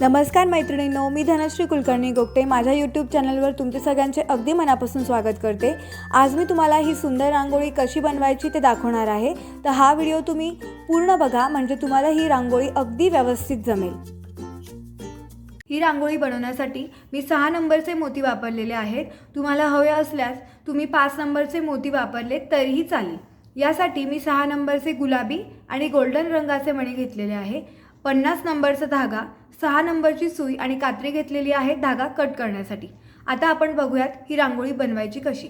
नमस्कार मैत्रिणींनो मी धनश्री कुलकर्णी गोगटे. माझ्या यूट्यूब चॅनलवर तुमचे सगळ्यांचे अगदी मनापासून स्वागत करते. आज मी तुम्हाला ही सुंदर रांगोळी कशी बनवायची ते दाखवणार आहे. तर हा व्हिडिओ तुम्ही पूर्ण बघा म्हणजे तुम्हाला ही रांगोळी अगदी व्यवस्थित जमेल. ही रांगोळी बनवण्यासाठी मी सहा नंबरचे मोती वापरलेले आहेत. तुम्हाला हवे असल्यास तुम्ही पाच नंबरचे मोती वापरले तरीही चालेल. यासाठी मी सहा नंबरचे गुलाबी आणि गोल्डन रंगाचे मणी घेतलेले आहे. पन्नास नंबरचा धागा सहा नंबरची सुई आणि कात्री घेतलेली आहे धागा कट करण्यासाठी. आता आपण बघूयात ही रांगोळी बनवायची कशी.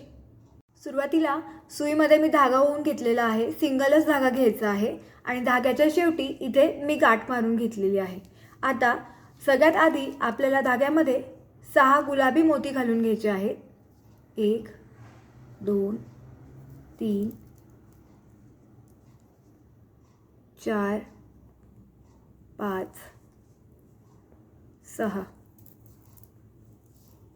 सुरुवातीला सुईमध्ये मी धागा होऊन घेतलेला आहे सिंगलच धागा घ्यायचा आहे आणि धाग्याच्या शेवटी इथे मी गाठ मारून घेतलेली आहे. आता सगळ्यात आधी आपल्याला धाग्यामध्ये सहा गुलाबी मोती घालून घ्यायचे आहेत. एक दोन तीन चार पाच सहा.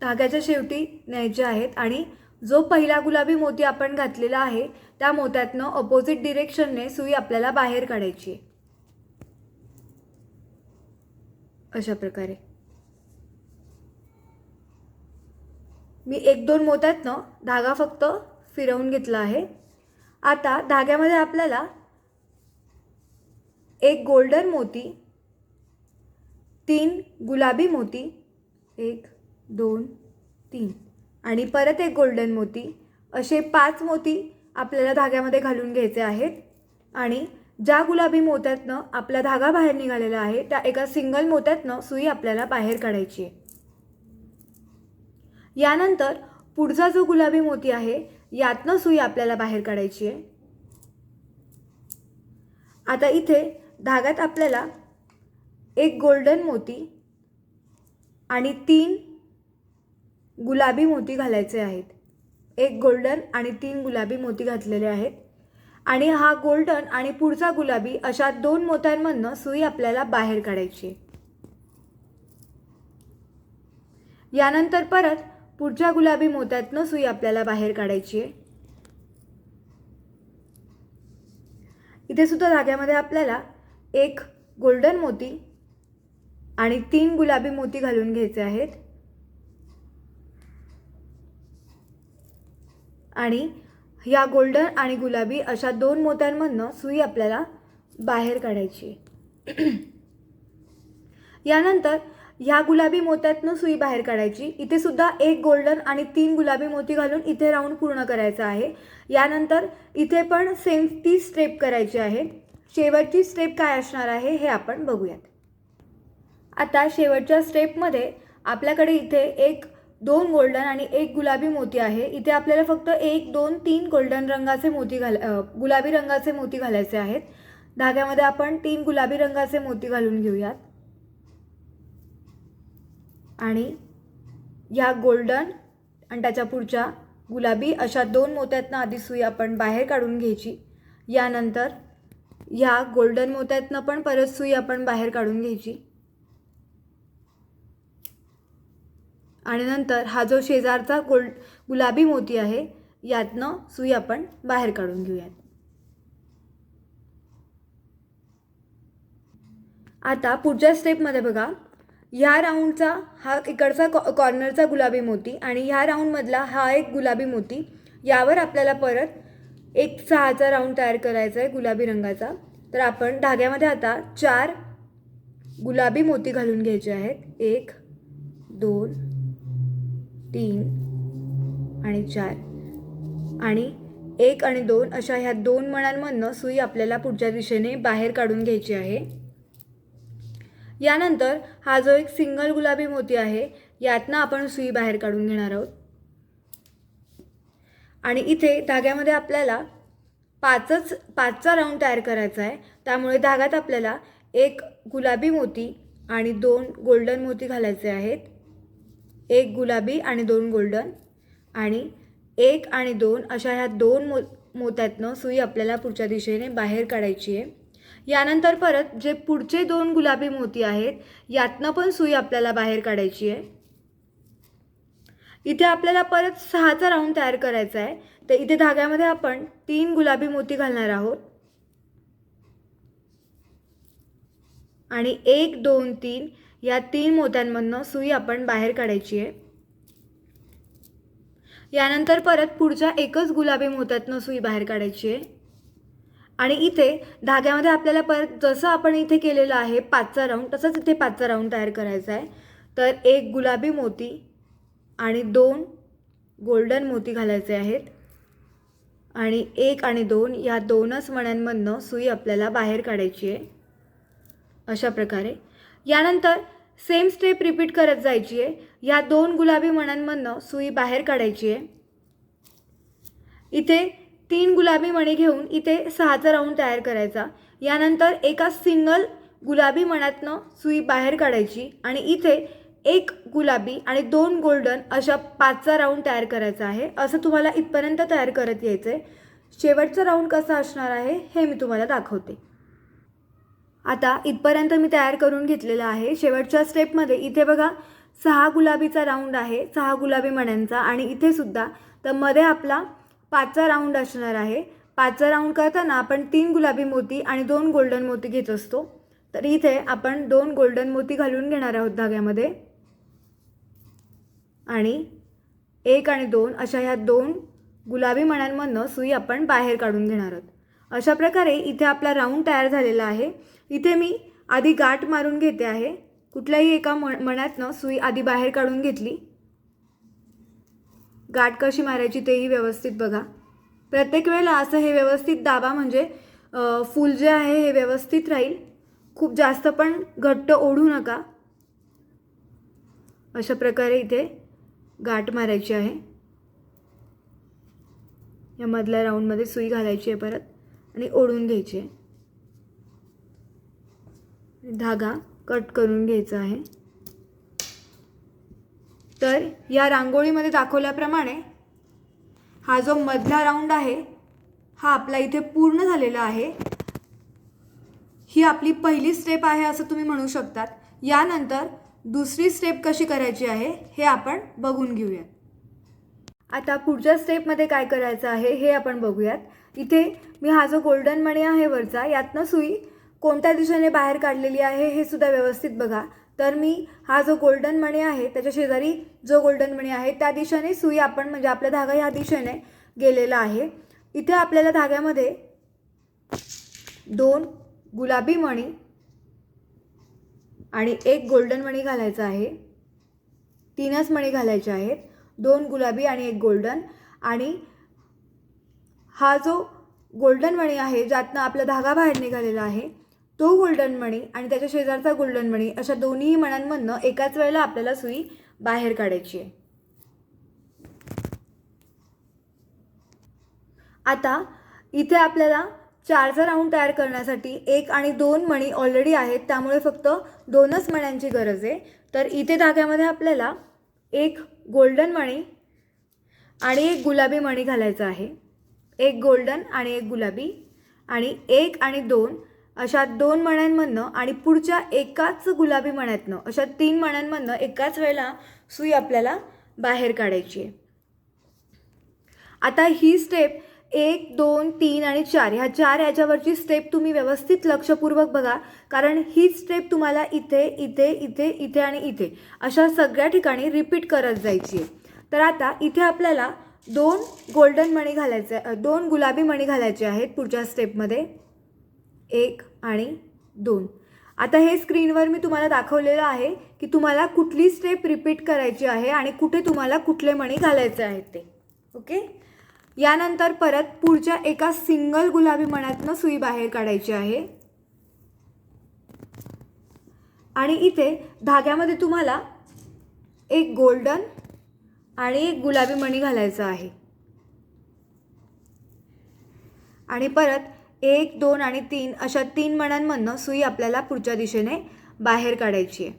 धाग्याच्या शेवटी न्यायचे आहेत आणि जो पहिला गुलाबी मोती आपण घातलेला आहे त्या मोत्यातनं ऑपोजिट डिरेक्शनने सुई आपल्याला बाहेर काढायची आहे. अशा प्रकारे. मी एक दोन मोत्यातनं धागा फक्त फिरवून घेतला आहे. आता धाग्यामध्ये आपल्याला एक गोल्डन मोती तीन गुलाबी मोती एक दोन तीन. आणि परत एक गोल्डन मोती. असे पाच मोती आपल्याला धाग्यामध्ये घालून घ्यायचे आहेत. आणि ज्या गुलाबी मोत्यातनं आपला धागा बाहेर निघालेला आहे त्या एका सिंगल मोत्यातनं सुई आपल्याला बाहेर काढायची आहे. यानंतर पुढचा जो गुलाबी मोती आहे यातनं सुई आपल्याला बाहेर काढायची आहे. आता इथे धाग्यात आपल्याला एक गोल्डन मोती आणि तीन गुलाबी मोती घालायचे आहेत. एक गोल्डन आणि तीन गुलाबी मोती घातलेले आहेत. आणि हा गोल्डन आणि पुढचा गुलाबी अशा दोन मोत्यांमधनं सुई आपल्याला बाहेर काढायची आहे. यानंतर परत पुढच्या गुलाबी मोत्यातनं सुई आपल्याला बाहेर काढायची आहे. इथे सुद्धा धाग्यामध्ये आपल्याला एक गोल्डन मोती आणि तीन गुलाबी मोती घालून घ्यायचे आहेत. आणि या गोल्डन आणि गुलाबी अशा दोन मोत्यांमधनं सुई आपल्याला बाहेर काढायची यानंतर ह्या गुलाबी मोत्यातनं सुई बाहेर काढायची. इथे सुद्धा एक गोल्डन आणि तीन गुलाबी मोती घालून इथे राऊंड पूर्ण करायचा आहे. यानंतर इथे पण सेम ती स्टेप करायची आहे. शेवटची स्टेप काय असणार आहे हे आपण बघूयात. आता शेवटच्या स्टेपमध्ये आपल्याकडे इथे एक दोन गोल्डन आणि एक गुलाबी मोती आहे. इथे आपल्याला फक्त एक दोन तीन गोल्डन रंगाचे मोती घाल गुलाबी रंगाचे मोती घालायचे आहेत. धाग्यामध्ये आपण तीन गुलाबी रंगाचे मोती घालून घेऊयात. आणि या गोल्डन आणि त्याच्या पुढच्या गुलाबी अशा दोन मोत्यातनं आधी सुई आपण बाहेर काढून घ्यायची. यानंतर ह्या गोल्डन मोत्यातनं पण परत सुई आपण बाहेर काढून घ्यायची. आणि नंतर हा जो शेजारचा गोल्ड गुलाबी मोती आहे यातनं सुई आपण बाहेर काढून घेऊयात. आता पुढच्या स्टेपमध्ये बघा. ह्या राऊंडचा हा इकडचा कॉ कॉर्नरचा गुलाबी मोती आणि ह्या राऊंडमधला हा एक गुलाबी मोती यावर आपल्याला परत एक सहाचा राऊंड तयार करायचा आहे गुलाबी रंगाचा. तर आपण धाग्यामध्ये आता चार गुलाबी मोती घालून घ्यायचे आहेत. एक दोन तीन आणि चार. आणि एक आणि दोन अशा ह्या दोन मणांमधनं सुई आपल्याला पुढच्या दिशेने बाहेर काढून घ्यायची आहे. यानंतर हा जो एक सिंगल गुलाबी मोती आहे यातनं आपण सुई बाहेर काढून घेणार आहोत. आणि इथे धाग्यामध्ये आपल्याला पाचच पाचचा राऊंड तयार करायचा आहे. त्यामुळे धाग्यात आपल्याला एक गुलाबी मोती आणि दोन गोल्डन मोती घालायचे आहेत. एक गुलाबी आणि दोन गोल्डन. आणि एक आणि दोन अशा ह्या दोन मो मोत्यातनं सुई आपल्याला पुढच्या दिशेने बाहेर काढायची आहे. यानंतर परत जे पुढचे दोन गुलाबी मोती आहेत यातनं पण सुई आपल्याला बाहेर काढायची आहे. इथे आपल्याला परत सहाचा राऊंड तयार करायचा आहे. तर इथे धाग्यामध्ये आपण तीन गुलाबी मोती घालणार आहोत. आणि एक दोन तीन या तीन मोत्यांमधनं सुई आपण बाहेर काढायची आहे. यानंतर परत पुढच्या एकच गुलाबी मोत्यातनं सुई बाहेर काढायची आहे. आणि इथे धाग्यामध्ये आपल्याला परत जसं आपण इथे केलेलं आहे पाचचा राऊंड तसंच इथे पाचचा राऊंड तयार करायचा आहे. तर एक गुलाबी मोती आणि दोन गोल्डन मोती घालायचे आहेत. आणि एक आणि दोन या दोनच मण्यांमधनं सुई आपल्याला बाहेर काढायची आहे. अशा प्रकारे यानंतर सेम स्टेप रिपीट करत जायची आहे या दोन गुलाबी मण्यांमधनं सुई बाहेर काढायची आहे इथे तीन गुलाबी मणी घेऊन इथे सहाचा राऊंड तयार करायचा. यानंतर एका सिंगल गुलाबी मण्यातनं सुई बाहेर काढायची आणि इथे एक गुलाबी आणि दोन गोल्डन अशा पाचचा राऊंड तयार करायचा आहे. असं तुम्हाला इथपर्यंत तयार करत यायचं आहे शेवटचा राऊंड कसा असणार आहे हे मी तुम्हाला दाखवते. आता इथपर्यंत मी तयार करून घेतलेलं आहे. शेवटच्या स्टेपमध्ये इथे बघा सहा गुलाबीचा राऊंड आहे. सहा गुलाबी मण्यांचा आणि इथे सुद्धा. तर मध्ये आपला पाचचा राऊंड असणार आहे. पाचचा राऊंड करताना आपण तीन गुलाबी मोती आणि दोन गोल्डन मोती घेत असतो. तर इथे आपण दोन गोल्डन मोती घालून घेणार आहोत धाग्यामध्ये. आणि एक आणि दोन अशा ह्या दोन गुलाबी मण्यांमधनं सुई आपण बाहेर काढून घेणार आहोत. अशा प्रकारे इथे आपला राऊंड तयार झालेला आहे. इथे मी आधी गाठ मारून घेते आहे. कुठल्याही एका म मण्यातनं सुई आधी बाहेर काढून घेतली. गाठ कशी मारायची तेही व्यवस्थित बघा. प्रत्येक वेळेला असं हे व्यवस्थित दाबा म्हणजे फूल जे आहे हे व्यवस्थित राहील. खूप जास्त पण घट्ट ओढू नका. अशा प्रकारे इथे गाठ मारायची आहे. या मधल्या राऊंडमध्ये सुई घालायची आहे परत. आणि ओढून घ्यायचे. धागा कट करून घ्यायचा आहे. तर या रांगोळीमध्ये दाखवल्याप्रमाणे हा जो मधला राऊंड आहे हा आपला इथे पूर्ण झालेला आहे. ही आपली पहिली स्टेप आहे असं तुम्ही म्हणू शकतात. यानंतर दुसरी स्टेप कशी करायची आहे हे आपण बघून घेऊयात. आता पुढच्या स्टेपमध्ये काय करायचं आहे हे आपण बघूयात. इथे मी हा जो गोल्डन मणी आहे वरचा यातनं सुई कोणत्या दिशेने बाहेर काढलेली आहे हे सुद्धा व्यवस्थित बघा. तर मी हा जो गोल्डन मणी आहे त्याच्या शेजारी जो गोल्डन मणी आहे त्या दिशेने सुई आपण म्हणजे आपला धागा ह्या दिशेने गेलेला आहे. इथे आपल्याला धाग्यामध्ये दोन गुलाबी मणी आणि एक गोल्डन मणी घालायचा आहे. तीनच मणी घालायचे आहेत. दोन गुलाबी आणि एक गोल्डन आणि हा जो गोल्डन मणी आहे ज्यातनं आपला धागा बाहेर निघालेला आहे तो गोल्डन मणी आणि त्याच्या शेजारचा गोल्डन मणी अशा दोन्ही मण्यांमधनं एकाच वेळेला आपल्याला सुई बाहेर काढायची आहे. आता इथे आपल्याला चारचा राऊंड तयार करण्यासाठी एक आणि दोन मणी ऑलरेडी आहेत त्यामुळे फक्त दोनच मण्यांची गरज आहे. तर इथे धाग्यामध्ये आपल्याला एक गोल्डन मणी आणि एक गुलाबी मणी घालायचा आहे. एक गोल्डन आणि एक गुलाबी आणि एक आणि दोन अशा दोन मण्यांमधनं आणि पुढच्या एकाच गुलाबी मण्यातनं अशा तीन मण्यांमधनं एकाच वेळेला सुई आपल्याला बाहेर काढायची आहे. आता ही स्टेप एक दोन तीन आणि चार ह्या चार याच्यावरची स्टेप तुम्ही व्यवस्थित लक्षपूर्वक बघा कारण ही स्टेप तुम्हाला इथे इथे इथे इथे आणि इथे अशा सगळ्या ठिकाणी रिपीट करत जायची आहे. तर आता इथे आपल्याला दोन गोल्डन मणी घालायचे दोन गुलाबी मणी घालायचे आहेत पुढच्या स्टेपमध्ये एक आणि दोन. आता हे स्क्रीनवर मी तुम्हाला दाखवलेलं आहे की तुम्हाला कुठली स्टेप रिपीट करायची आहे आणि कुठे तुम्हाला कुठले मणी घालायचे आहेत ते. ओके? यानंतर परत पुढच्या एका सिंगल गुलाबी मण्यातनं सुई बाहेर काढायची आहे. आणि इथे धाग्यामध्ये तुम्हाला एक गोल्डन आणि एक गुलाबी मणी घालायचा आहे. आणि परत एक दोन आणि तीन अशा तीन मण्यांमधनं सुई आपल्याला पुढच्या दिशेने बाहेर काढायची आहे.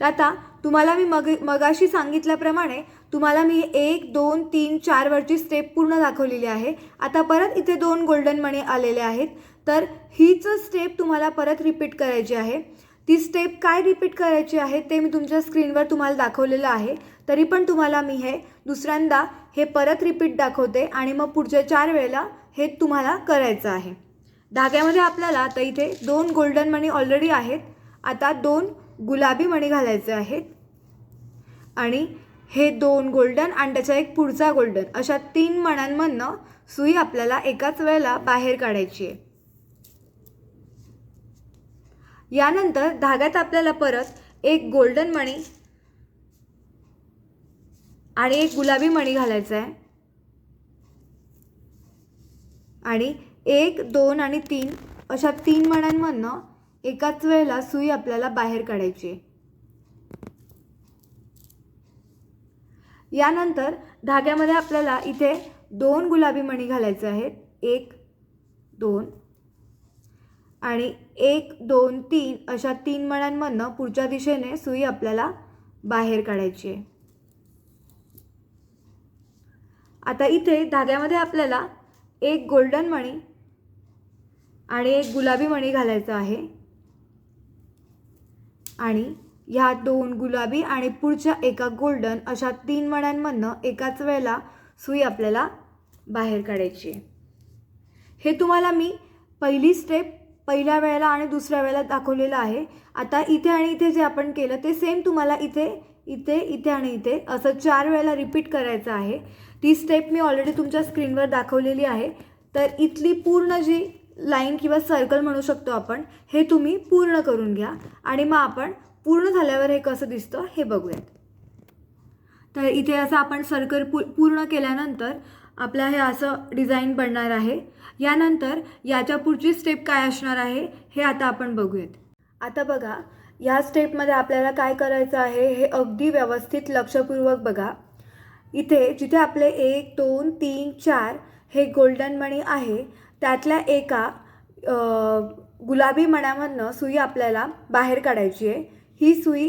तर आता तुम्हाला मी मग मगाशी सांगितल्याप्रमाणे तुम्हाला मी एक दोन तीन चार वरची स्टेप पूर्ण दाखवलेली आहे. आता परत इथे दोन गोल्डन मणी आलेले आहेत. तर हीच स्टेप तुम्हाला परत रिपीट करायची आहे. ती स्टेप काय रिपीट करायची आहे ते मी तुमच्या स्क्रीनवर तुम्हाला दाखवलेलं आहे. तरी पण तुम्हाला मी हे दुसऱ्यांदा हे परत रिपीट दाखवते आणि मग पुढच्या चार वेळेला हे तुम्हाला करायचं आहे. धाग्यामध्ये आपल्याला आता इथे दोन गोल्डन मणी ऑलरेडी आहेत. आता दोन गुलाबी मणी घालायचे आहेत. आणि हे दोन गोल्डन आणि त्याचा एक पुढचा गोल्डन अशा तीन मण्यांमधनं सुई आपल्याला एकाच वेळेला बाहेर काढायची आहे. यानंतर धाग्यात आपल्याला परत एक गोल्डन मणी आणि एक गुलाबी मणी घालायचा आहे. आणि एक दोन आणि तीन अशा तीन मण्यांमधनं एकाच वेळेला सुई आपल्याला बाहेर काढायची आहे. यानंतर धाग्यामध्ये आपल्याला इथे दोन गुलाबी मणी घालायचे आहेत. एक दोन आणि एक दोन तीन अशा तीन मण्यांमधनं पुढच्या दिशेने सुई आपल्याला बाहेर काढायची आहे. आता इथे धाग्यामध्ये आपल्याला एक गोल्डन मणी आणि एक गुलाबी मणी घालायचा आहे. आणि ह्या दोन गुलाबी आणि पुढच्या एका गोल्डन अशा तीन मण्यांमधनं एकाच वेळेला सुई आपल्याला बाहेर काढायची आहे. हे तुम्हाला मी पहिली स्टेप पहिल्या वेळेला आणि दुसऱ्या वेळेला दाखवलेलं आहे. आता इथे आणि इथे जे आपण केलं ते सेम तुम्हाला इथे इथे इथे आणि इथे असं चार वेळेला रिपीट करायचं आहे. ती स्टेप मी ऑलरेडी तुमच्या स्क्रीनवर दाखवलेली आहे. तर इथली पूर्ण जी लाईन किंवा सर्कल म्हणू शकतो आपण हे तुम्ही पूर्ण करून घ्या. आणि मग आपण पूर्ण झाल्यावर हे कसं दिसतं हे बघूयात. तर इथे असं आपण सर्कल पू पूर्ण केल्यानंतर आपलं हे असं डिझाईन बनणार आहे. यानंतर याच्या पुढची स्टेप काय असणार आहे हे आता आपण बघूयात. आता बघा या स्टेपमध्ये आपल्याला काय करायचं आहे हे अगदी व्यवस्थित लक्षपूर्वक बघा. इथे जिथे आपले एक दोन तीन चार हे गोल्डन मणी आहे त्यातल्या एका गुलाबी मण्यामधनं सुई आपल्याला बाहेर काढायची आहे. ही सुई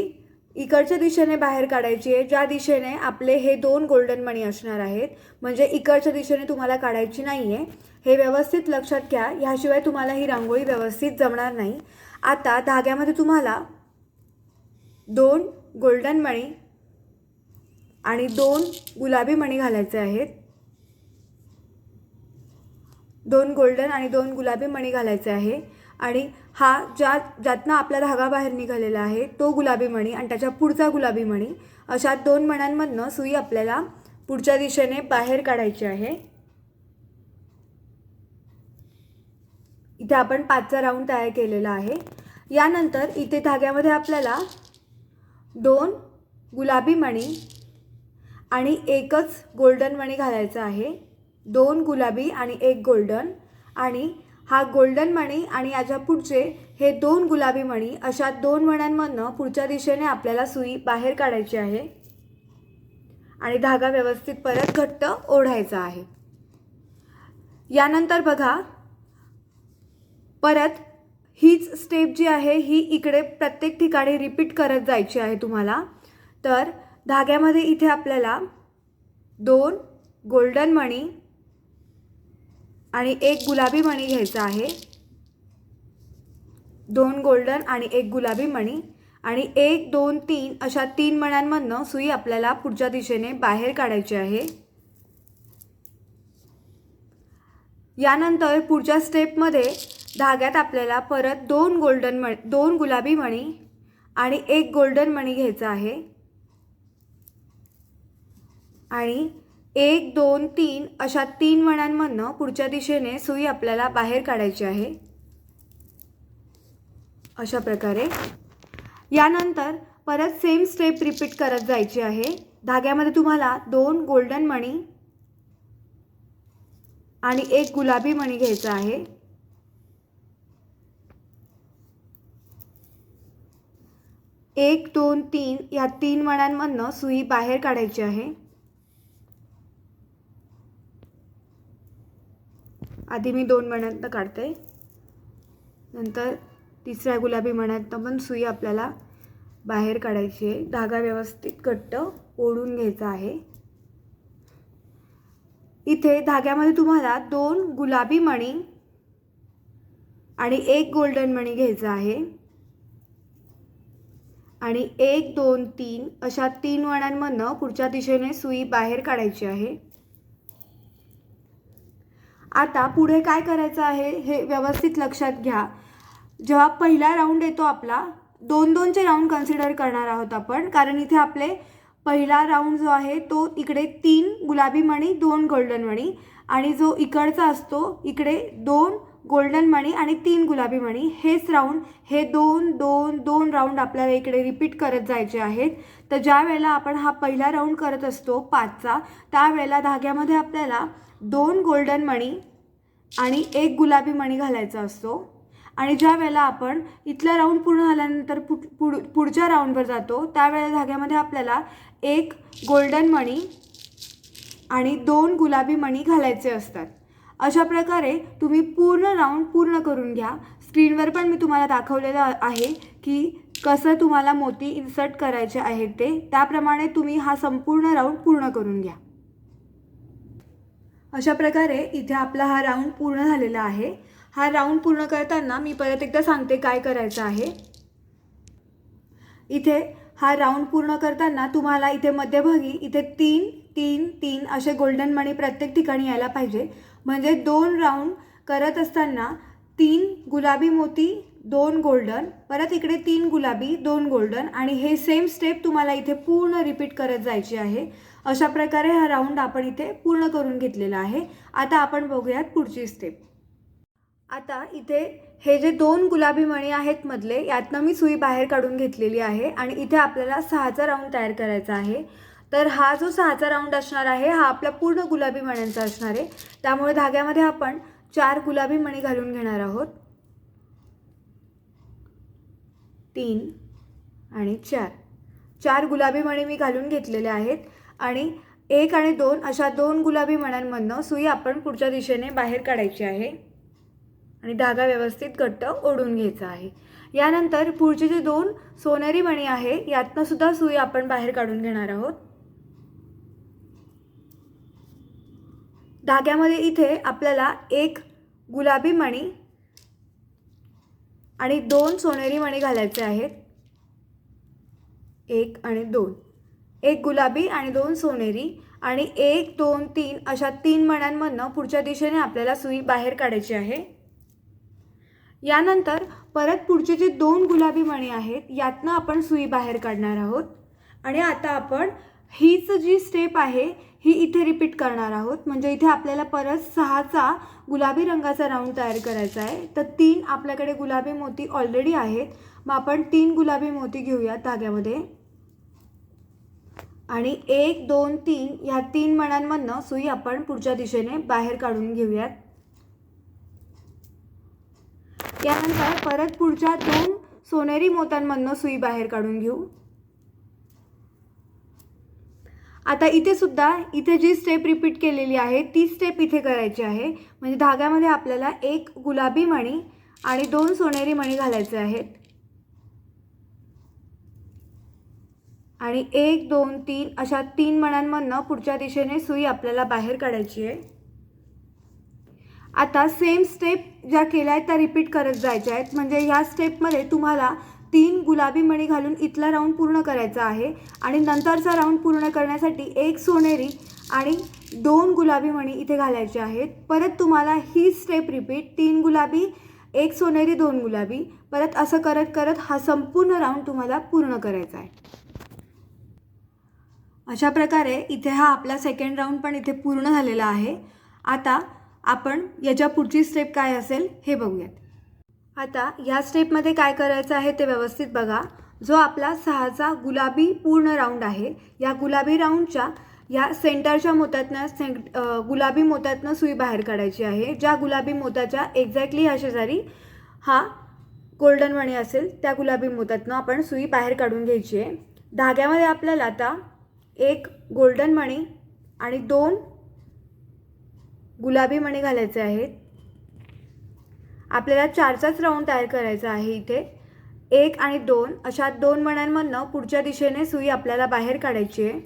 इकडच्या दिशेने बाहेर काढायची आहे ज्या दिशेने आपले हे दोन गोल्डन मणी असणार आहेत. म्हणजे इकडच्या दिशेने तुम्हाला काढायची नाही आहे हे व्यवस्थित लक्षात घ्या. ह्याशिवाय तुम्हाला ही रांगोळी व्यवस्थित जमणार नाही. आता धाग्यामध्ये तुम्हाला दोन गोल्डन मणी आणि दोन गुलाबी मणी घालायचे आहेत. दोन गोल्डन आणि दोन गुलाबी मणी घालायचे आहे. आणि हा ज्या ज्यातनं आपला धागा बाहेर निघालेला आहे तो गुलाबी मणी आणि त्याच्या पुढचा गुलाबी मणी अशा दोन मण्यांमधनं सुई आपल्याला पुढच्या दिशेने बाहेर काढायची आहे. इथे आपण पाचचा राऊंड तयार केलेला आहे. यानंतर इथे धाग्यामध्ये आपल्याला दोन गुलाबी मणी आणि एकच गोल्डन मणी घालायचा आहे. दोन गुलाबी आणि एक गोल्डन आणि हा गोल्डन मणी आणि याच्या पुढचे हे दोन गुलाबी मणी अशा दोन मण्यांमधनं पुढच्या दिशेने आपल्याला सुई बाहेर काढायची आहे आणि धागा व्यवस्थित परत घट्ट ओढायचा आहे. यानंतर बघा परत हीच स्टेप जी आहे ही इकडे प्रत्येक ठिकाणी रिपीट करत जायची आहे तुम्हाला. तर धाग्यामध्ये इथे आपल्याला दोन गोल्डन मणी आणि एक गुलाबी मणी घ्यायचा आहे. दोन गोल्डन आणि एक गुलाबी मणी आणि एक दोन तीन अशा तीन मण्यांमधनं सुई आपल्याला पुढच्या दिशेने बाहेर काढायची आहे. यानंतर पुढच्या स्टेपमध्ये धाग्यात आपल्याला परत दोन गोल्डन मण दोन गुलाबी मणी आणि एक गोल्डन मणी घ्यायचा आहे. आणि एक दोन तीन अशा तीन मण्यांमधनं पुढच्या दिशेने सुई आपल्याला बाहेर काढायची आहे. अशा प्रकारे. यानंतर परत सेम स्टेप रिपीट करत जायची आहे. धाग्यामध्ये तुम्हाला दोन गोल्डन मणी आणि एक गुलाबी मणी घ्यायचा आहे. एक दोन तीन या तीन मण्यांमधनं सुई बाहेर काढायची आहे. आधी मी दोन मण्यातनं काढते. नंतर तिसऱ्या गुलाबी मण्यातनं पण सुई आपल्याला बाहेर काढायची आहे. धागा व्यवस्थित घट्ट ओढून घ्यायचा आहे. इथे धाग्यामध्ये तुम्हाला दोन गुलाबी मणी आणि एक गोल्डन मणी घ्यायचा आहे. आणि एक दोन तीन अशा तीन वणांमधनं पुढच्या दिशेने सुई बाहेर काढायची आहे. आता पुढे काय करायचं आहे हे व्यवस्थित लक्षात घ्या. जेव्हा पहिला राऊंड येतो आपला दोन दोनचे राऊंड कन्सिडर करणार आहोत आपण. कारण इथे आपले पहिला राऊंड जो आहे तो इकडे तीन गुलाबी मणी दोन गोल्डन मणी. आणि जो इकडचा असतो इकडे दोन गोल्डन मणी आणि तीन गुलाबी मणी. हेच राऊंड हे दोन दोन दोन राऊंड आपल्याला इकडे रिपीट करत जायचे आहेत. तर ज्या वेळेला आपण हा पहिला राऊंड करत असतो पाचचा त्यावेळेला धाग्यामध्ये आपल्याला दोन गोल्डन मणी आणि एक गुलाबी मणी घालायचा असतो. आणि ज्या वेळेला आपण इथला राऊंड पूर्ण झाल्यानंतर पुढ पुढ पुढच्या राऊंडवर जातो त्यावेळेला धाग्यामध्ये आपल्याला एक गोल्डन मणी आणि दोन गुलाबी मणी घालायचे असतात. अशा प्रकारे तुम्ही पूर्ण राऊंड पूर्ण करून घ्या. स्क्रीनवर पण मी तुम्हाला दाखवलेलं आहे की कसं तुम्हाला मोती इन्सर्ट करायचे आहेत ते. त्याप्रमाणे तुम्ही हा संपूर्ण राऊंड पूर्ण करून घ्या. अशा प्रकारे इथे आपला हा राऊंड पूर्ण झालेला आहे. हा राऊंड पूर्ण करताना मी परत एकदा सांगते काय करायचं आहे. इथे हा राऊंड पूर्ण करताना तुम्हाला इथे मध्यभागी इथे तीन तीन तीन असे गोल्डन मणी प्रत्येक ठिकाणी यायला पाहिजे. म्हणजे दोन राऊंड करत असताना तीन गुलाबी मोती दोन गोल्डन परत इकडे तीन गुलाबी दोन गोल्डन आणि हे सेम स्टेप तुम्हाला इथे पूर्ण रिपीट करत जायची आहे. अशा प्रकारे हा राऊंड आपण इथे पूर्ण करून घेतलेला आहे. आता आपण बघूयात पुढची स्टेप आता इथे हे जे दोन गुलाबी मणी आहेत मधले यातनं मी सुई बाहेर काढून घेतलेली आहे आणि इथे आपल्याला सहाचा राऊंड तयार करायचा आहे. तर हा जो सहाचा राऊंड असणार आहे हा आपला पूर्ण गुलाबी मण्यांचा असणार आहे. त्यामुळे धाग्यामध्ये आपण चार गुलाबी मणी घालून घेणार आहोत. तीन आणि चार. चार गुलाबी मणी मी घालून घेतलेले आहेत आणि एक आणि दोन अशा दोन गुलाबी मण्यांमधनं सुई आपण पुढच्या दिशेने बाहेर काढायची आहे. आणि धागा व्यवस्थित घट्ट ओढून घ्यायचा आहे. यानंतर पुढचे जे दोन सोनेरी मणी आहे यातनंसुद्धा सुई आपण बाहेर काढून घेणार आहोत. धाग्यामध्ये इथे आपल्याला एक गुलाबी मणी आणि दोन सोनेरी मणी घालायचे आहेत. एक आणि दोन. एक गुलाबी आणि दोन सोनेरी आणि एक दोन तीन अशा तीन मण्यांमधनं पुढच्या दिशेने आपल्याला सुई बाहेर काढायची आहे. यानंतर परत पुढचे जे दोन गुलाबी मणी आहेत यातनं आपण सुई बाहेर काढणार आहोत. आणि आता आपण हीच जी स्टेप आहे ही इथे रिपीट करणार आहोत. म्हणजे इथे आपल्याला परत सहाचा गुलाबी रंगाचा राऊंड तयार करायचा आहे. तर तीन आपल्याकडे गुलाबी मोती ऑलरेडी आहेत. मग आपण तीन गुलाबी मोती घेऊयात धाग्यामध्ये. आणि एक दोन तीन ह्या तीन मण्यांमधनं सुई आपण पुढच्या दिशेने बाहेर काढून घेऊयात. यानंतर परत पुढच्या दोन सोनेरी मोत्यांमधनं सुई बाहेर काढून घेऊ. आता इथे सुद्धा इथे जी स्टेप रिपीट केलेली आहे ती स्टेप इथे करायची आहे. म्हणजे धाग्यामध्ये आपल्याला एक गुलाबी मणी आणि दोन सोनेरी मणी घालायचे आहेत. आणि एक दोन तीन अशा तीन मण्यांमधनं पुढच्या दिशेने सुई आपल्याला बाहेर काढायची आहे. आता सेम स्टेप ज्या केल्या आहेत त्या रिपीट करत जायच्या आहेत. म्हणजे ह्या स्टेपमध्ये तुम्हाला तीन गुलाबी मणी घालून इथला राऊंड पूर्ण करायचा आहे आणि नंतरचा राऊंड पूर्ण करण्यासाठी एक सोनेरी आणि दोन गुलाबी मणी इथे घालायचे आहेत. परत तुम्हाला ही स्टेप रिपीट तीन गुलाबी एक सोनेरी दोन गुलाबी. परत असं करत करत हा संपूर्ण राऊंड तुम्हाला पूर्ण करायचा आहे. अशा प्रकारे इथे हा आपला सेकंड राऊंड पण इथे पूर्ण झालेला आहे. आता आपण याच्या पुढची स्टेप काय असेल हे बघूयात. आता ह्या स्टेपमध्ये काय करायचं आहे ते व्यवस्थित बघा. जो आपला सहाचा गुलाबी पूर्ण राऊंड आहे या गुलाबी राऊंडच्या या सेंटरच्या मोत्यातनं सेंट गुलाबी मोत्यातनं सुई बाहेर काढायची आहे. ज्या गुलाबी मोत्याच्या एक्झॅक्टली ह्या शेजारी हा गोल्डन मणी असेल त्या गुलाबी मोत्यातनं आपण सुई बाहेर काढून घ्यायची आहे. धाग्यामध्ये आपल्याला आता एक गोल्डन मणी आणि दोन गुलाबी मणी घालायचे आहेत. आपल्याला चारचाच राऊंड तयार करायचा आहे इथे. एक आणि दोन अशा दोन मण्यांमधनं पुढच्या दिशेने सुई आपल्याला बाहेर काढायची आहे.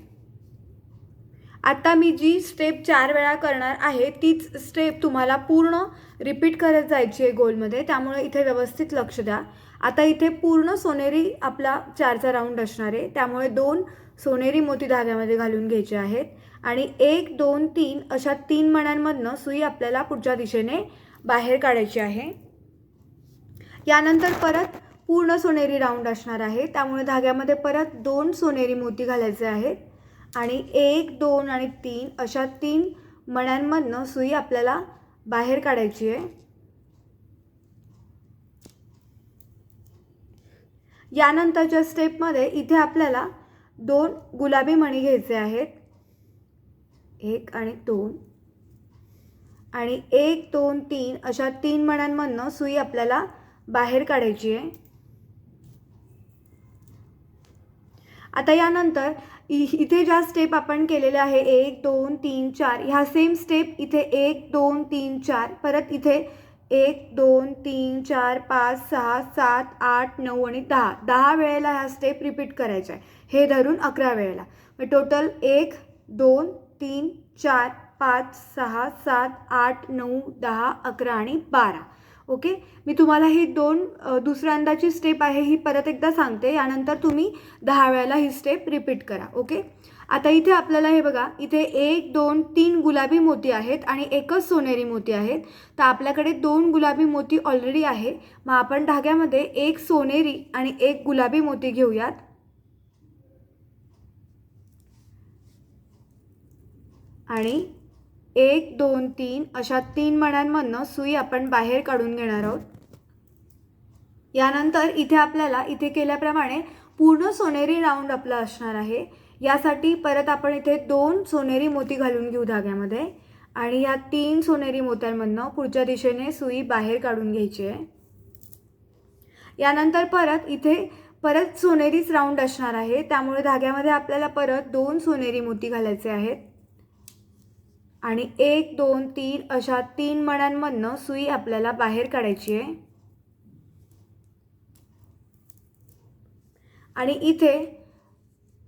आत्ता मी जी स्टेप चार वेळा करणार आहे तीच स्टेप तुम्हाला पूर्ण रिपीट करत जायची आहे गोलमध्ये त्यामुळे इथे व्यवस्थित लक्ष द्या. आता इथे पूर्ण सोनेरी आपला चारचा राऊंड असणार आहे. त्यामुळे दोन सोनेरी मोती धाग्यामध्ये घालून घ्यायचे आहेत. आणि एक दोन तीन अशा तीन मण्यांमधनं सुई आपल्याला पुढच्या दिशेने बाहेर काढायची आहे. यानंतर परत पूर्ण सोनेरी राऊंड असणार आहे. त्यामुळे धाग्यामध्ये परत दोन सोनेरी मोती घालायचे आहेत. आणि एक दोन आणि तीन अशा तीन मण्यांमधनं सुई आपल्याला बाहेर काढायची आहे. यानंतरच्या स्टेपमध्ये इथे आपल्याला दोन गुलाबी मणी घ्यायचे आहेत. एक आणि दोन. आणि एक दोन तीन अशा तीन मण्यांमधनं सुई आपल्याला बाहेर काढायची आहे. आता यानंतर इ इथे ज्या स्टेप आपण केलेल्या आहे एक दोन तीन चार ह्या सेम स्टेप इथे एक दोन तीन चार परत इथे एक दोन तीन चार पाच सहा सात आठ नऊ आणि दहा. दहा वेळेला ह्या स्टेप रिपीट करायच्या आहे. हे धरून अकरा वेळेला. मग टोटल एक दोन तीन चार पाच सहा सात आठ नऊ दहा अकरा आणि बारा. ओके? मी तुम्हाला ही दोन दुसऱ्यांदाची स्टेप आहे ही परत एकदा सांगते. यानंतर तुम्ही दहा वेळेला ही स्टेप रिपीट करा. ओके? आता इथे आपल्याला हे बघा इथे एक दोन तीन गुलाबी मोती आहेत आणि एकच सोनेरी मोती आहेत. तर आपल्याकडे दोन गुलाबी मोती ऑलरेडी आहे. मग आपण धाग्यामध्ये एक सोनेरी आणि एक गुलाबी मोती घेऊयात. आणि एक दोन तीन अशा तीन मण्यांमधनं सुई आपण बाहेर काढून घेणार आहोत. यानंतर इथे आपल्याला इथे केल्याप्रमाणे पूर्ण सोनेरी राऊंड आपला असणार आहे. यासाठी परत आपण इथे दोन सोनेरी मोती घालून घेऊ धाग्यामध्ये. आणि या तीन सोनेरी मोत्यांमधनं पुढच्या दिशेने सुई बाहेर काढून घ्यायची आहे. यानंतर परत इथे परत सोनेरीच राऊंड असणार आहे. त्यामुळे धाग्यामध्ये आपल्याला परत दोन सोनेरी मोती घालायचे आहेत. आणि एक दोन तीन अशा तीन मण्यांमधनं सुई आपल्याला बाहेर काढायची आहे. आणि इथे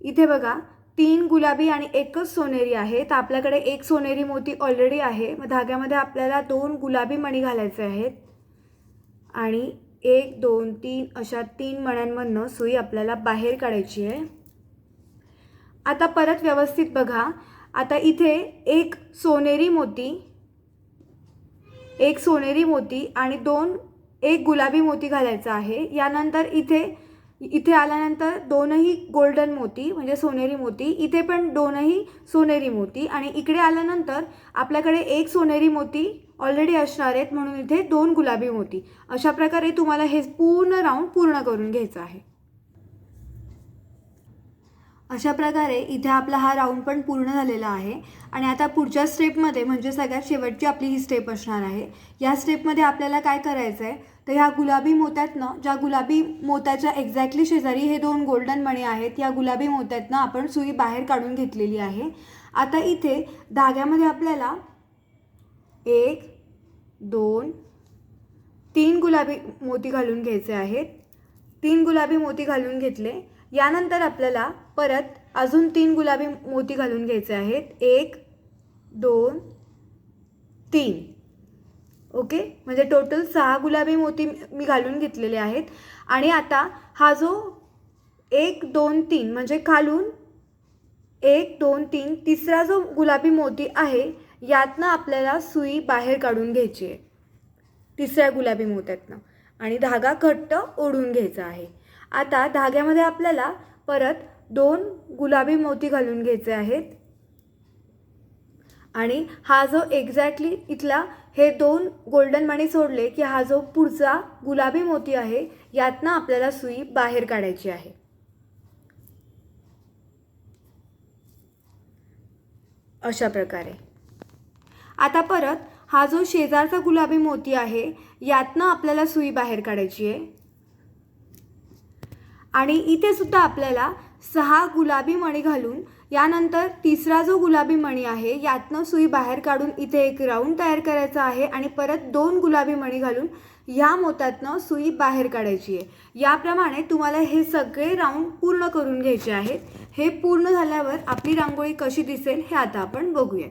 इथे बघा तीन गुलाबी आणि एकच सोनेरी आहे. तर आपल्याकडे एक सोनेरी मोती ऑलरेडी आहे. मग धाग्यामध्ये आपल्याला दोन गुलाबी मणी घालायचे आहेत. आणि एक दोन तीन अशा तीन मण्यांमधनं सुई आपल्याला बाहेर काढायची आहे. आता परत व्यवस्थित बघा. आता इथे एक सोनेरी मोती एक सोनेरी मोती आणि दोन एक गुलाबी मोती घालायचा आहे. यानंतर इथे इथे आल्यानंतर दोनही गोल्डन मोती म्हणजे सोनेरी मोती. इथे पण दोनही सोनेरी मोती. आणि इकडे आल्यानंतर आपल्याकडे एक सोनेरी मोती ऑलरेडी असणार आहेत. म्हणून इथे दोन गुलाबी मोती. अशा प्रकारे तुम्हाला हे पूर्ण राऊंड पूर्ण करून घ्यायचं आहे. अशा प्रकारे इथे आपला हा राऊंड पण पूर्ण झालेला आहे. आणि आता पुढच्या स्टेपमध्ये म्हणजे सगळ्यात शेवटची आपली ही स्टेप असणार आहे. या स्टेपमध्ये आपल्याला काय करायचं आहे तर ह्या गुलाबी मोत्यातनं ज्या गुलाबी मोत्याच्या एक्झॅक्टली शेजारी हे दोन गोल्डन मणी आहेत या गुलाबी मोत्यातनं आपण सुई बाहेर काढून घेतलेली आहे. आता इथे धाग्यामध्ये आपल्याला एक दोन तीन गुलाबी मोती घालून घ्यायचे आहेत. तीन गुलाबी मोती घालून घेतले. यानंतर आपल्याला परत अजून तीन गुलाबी मोती घालून घ्यायचे आहेत. एक दोन तीन. ओके? म्हणजे टोटल सहा गुलाबी मोती मी घालून घेतलेले आहेत. आणि आता हा जो एक दोन तीन म्हणजे खालून एक दोन तीन तिसरा जो गुलाबी मोती आहे यातनं आपल्याला सुई बाहेर काढून घ्यायची आहे. तिसऱ्या गुलाबी मोत्यातनं. आणि धागा घट्ट ओढून घ्यायचा आहे. आता धाग्यामध्ये आपल्याला परत दोन गुलाबी मोती घालून घ्यायचे आहेत. आणि हा जो एक्झॅक्टली इथला हे दोन गोल्डन मणी सोडले की हा जो पुढचा गुलाबी मोती आहे यातनं आपल्याला सुई बाहेर काढायची आहे. अशा प्रकारे. आता परत हा जो शेजारचा गुलाबी मोती आहे यातनं आपल्याला सुई बाहेर काढायची आहे. आणि इथे सुद्धा आपल्याला सहा गुलाबी मणी घालून यानंतर तिसरा जो गुलाबी मणी आहे यातनं सुई बाहेर काढून इथे एक राऊंड तयार करायचा आहे आणि परत दोन गुलाबी मणी घालून ह्या मोत्यातनं सुई बाहेर काढायची आहे. याप्रमाणे तुम्हाला हे सगळे राऊंड पूर्ण करून घ्यायचे आहेत. हे पूर्ण झाल्यावर आपली रांगोळी कशी दिसेल हे आता आपण बघूया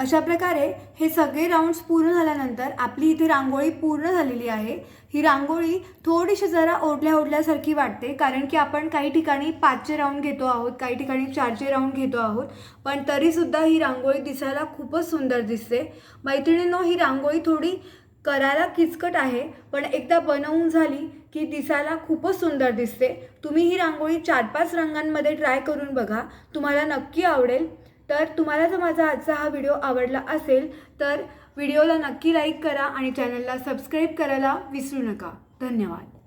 अशा प्रकारे हे सगळे राऊंड्स पूर्ण झाल्यानंतर आपली इथे रांगोळी पूर्ण झालेली आहे. ही रांगोळी थोडीशी जरा ओढल्या ओढल्यासारखी वाटते कारण की आपण काही ठिकाणी पाचचे राऊंड घेतो आहोत काही ठिकाणी चारचे राऊंड घेतो आहोत पण तरीसुद्धा ही रांगोळी दिसायला खूपच सुंदर दिसते. मैत्रिणींनो ही रांगोळी थोडी करायला किचकट आहे पण एकदा बनवून झाली की दिसायला खूपच सुंदर दिसते. तुम्ही ही रांगोळी चार पाच रंगांमध्ये ट्राय करून बघा तुम्हाला नक्की आवडेल. तर तुम्हाला जर माझा आजचा हा व्हिडिओ आवडला असेल तर व्हिडिओला नक्की लाईक करा आणि चॅनलला सबस्क्राईब करायला विसरू नका. धन्यवाद.